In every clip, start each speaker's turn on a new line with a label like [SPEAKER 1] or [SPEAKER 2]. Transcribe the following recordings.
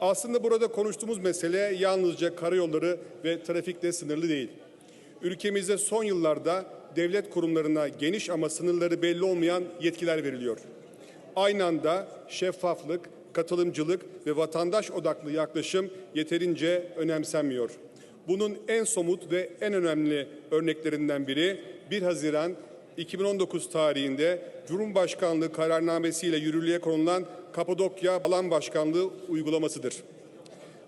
[SPEAKER 1] Aslında burada konuştuğumuz mesele yalnızca karayolları ve trafikle sınırlı değil. Ülkemizde son yıllarda devlet kurumlarına geniş ama sınırları belli olmayan yetkiler veriliyor. Aynı anda şeffaflık, katılımcılık ve vatandaş odaklı yaklaşım yeterince önemsenmiyor. Bunun en somut ve en önemli örneklerinden biri 1 Haziran 2019 tarihinde Cumhurbaşkanlığı kararnamesiyle yürürlüğe konulan Kapadokya Alan Başkanlığı uygulamasıdır.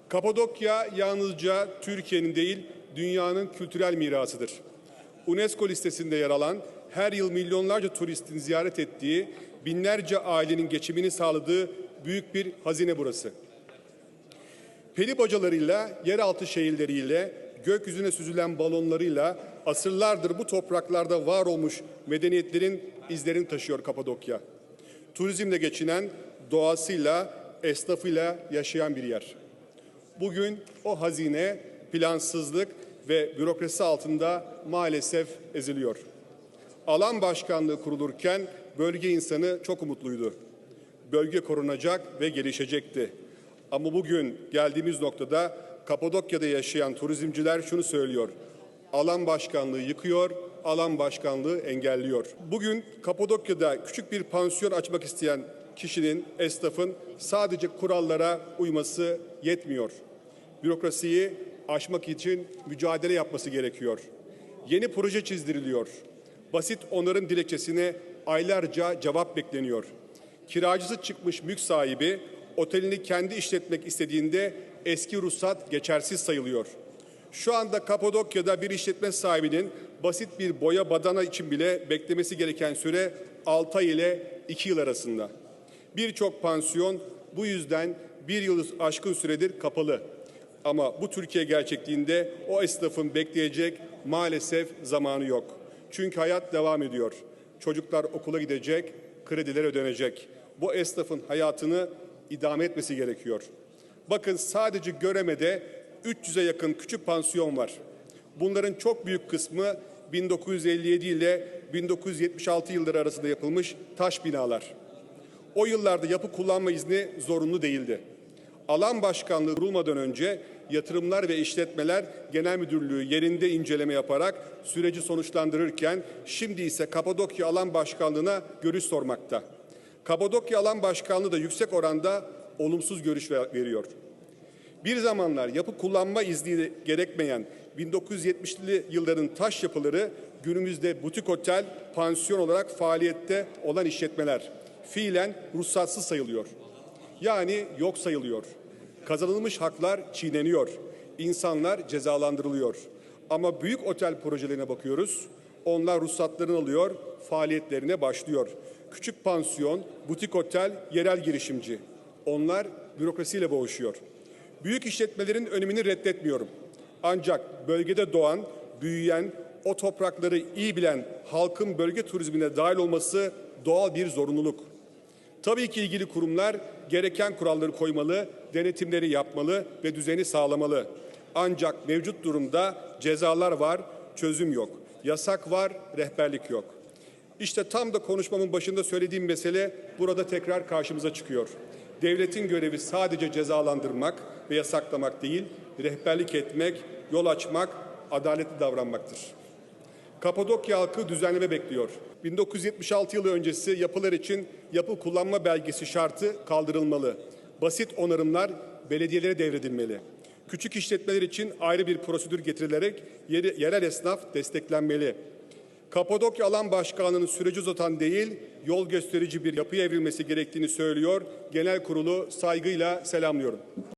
[SPEAKER 1] Kapadokya yalnızca Türkiye'nin değil, dünyanın kültürel mirasıdır. UNESCO listesinde yer alan, her yıl milyonlarca turistin ziyaret ettiği, binlerce ailenin geçimini sağladığı büyük bir hazine burası. Peri bacalarıyla, yeraltı şehirleriyle, gökyüzüne süzülen balonlarıyla asırlardır bu topraklarda var olmuş medeniyetlerin izlerini taşıyor Kapadokya. Turizmle geçinen, doğasıyla, esnafıyla yaşayan bir yer. Bugün o hazine plansızlık ve bürokrasi altında maalesef eziliyor. Alan başkanlığı kurulurken bölge insanı çok umutluydu. Bölge korunacak ve gelişecekti. Ama bugün geldiğimiz noktada Kapadokya'da yaşayan turizmciler şunu söylüyor. Alan başkanlığı yıkıyor, alan başkanlığı engelliyor. Bugün Kapadokya'da küçük bir pansiyon açmak isteyen kişinin, esnafın sadece kurallara uyması yetmiyor. Bürokrasiyi aşmak için mücadele yapması gerekiyor. Yeni proje çizdiriliyor. Basit onarım dilekçesine aylarca cevap bekleniyor. Kiracısı çıkmış mülk sahibi otelini kendi işletmek istediğinde eski ruhsat geçersiz sayılıyor. Şu anda Kapadokya'da bir işletme sahibinin basit bir boya badana için bile beklemesi gereken süre 6 ay ile 2 yıl arasında. Birçok pansiyon bu yüzden bir yıl aşkın süredir kapalı. Ama bu Türkiye gerçekliğinde o esnafın bekleyecek maalesef zamanı yok. Çünkü hayat devam ediyor. Çocuklar okula gidecek, krediler ödenecek. Bu esnafın hayatını idame etmesi gerekiyor. Bakın sadece Göreme'de 300'e yakın küçük pansiyon var. Bunların çok büyük kısmı 1957 ile 1976 yılları arasında yapılmış taş binalar. O yıllarda yapı kullanma izni zorunlu değildi. Alan başkanlığı kurulmadan önce yatırımlar ve işletmeler genel müdürlüğü yerinde inceleme yaparak süreci sonuçlandırırken şimdi ise Kapadokya Alan Başkanlığı'na görüş sormakta. Kapadokya Alan Başkanlığı da yüksek oranda olumsuz görüş ver- veriyor. Bir zamanlar yapı kullanma izni gerekmeyen 1970'li yılların taş yapıları günümüzde butik otel, pansiyon olarak faaliyette olan işletmeler fiilen ruhsatsız sayılıyor. Yani yok sayılıyor. Kazanılmış haklar çiğneniyor. İnsanlar cezalandırılıyor. Ama büyük otel projelerine bakıyoruz. Onlar ruhsatlarını alıyor, faaliyetlerine başlıyor. Küçük pansiyon, butik otel, yerel girişimci. Onlar bürokrasiyle boğuşuyor. Büyük işletmelerin önemini reddetmiyorum. Ancak bölgede doğan, büyüyen, o toprakları iyi bilen halkın bölge turizmine dahil olması doğal bir zorunluluk. Tabii ki ilgili kurumlar gereken kuralları koymalı, denetimleri yapmalı ve düzeni sağlamalı. Ancak mevcut durumda cezalar var, çözüm yok. Yasak var, rehberlik yok. İşte tam da konuşmamın başında söylediğim mesele burada tekrar karşımıza çıkıyor. Devletin görevi sadece cezalandırmak ve yasaklamak değil, rehberlik etmek, yol açmak, adaletli davranmaktır. Kapadokya halkı düzenleme bekliyor. 1976 yılı öncesi yapılar için yapı kullanma belgesi şartı kaldırılmalı. Basit onarımlar belediyelere devredilmeli. Küçük işletmeler için ayrı bir prosedür getirilerek yerel esnaf desteklenmeli. Kapadokya Alan Başkanlığı'nın süreci uzatan değil, yol gösterici bir yapıya evrilmesi gerektiğini söylüyor. Genel kurulu saygıyla selamlıyorum.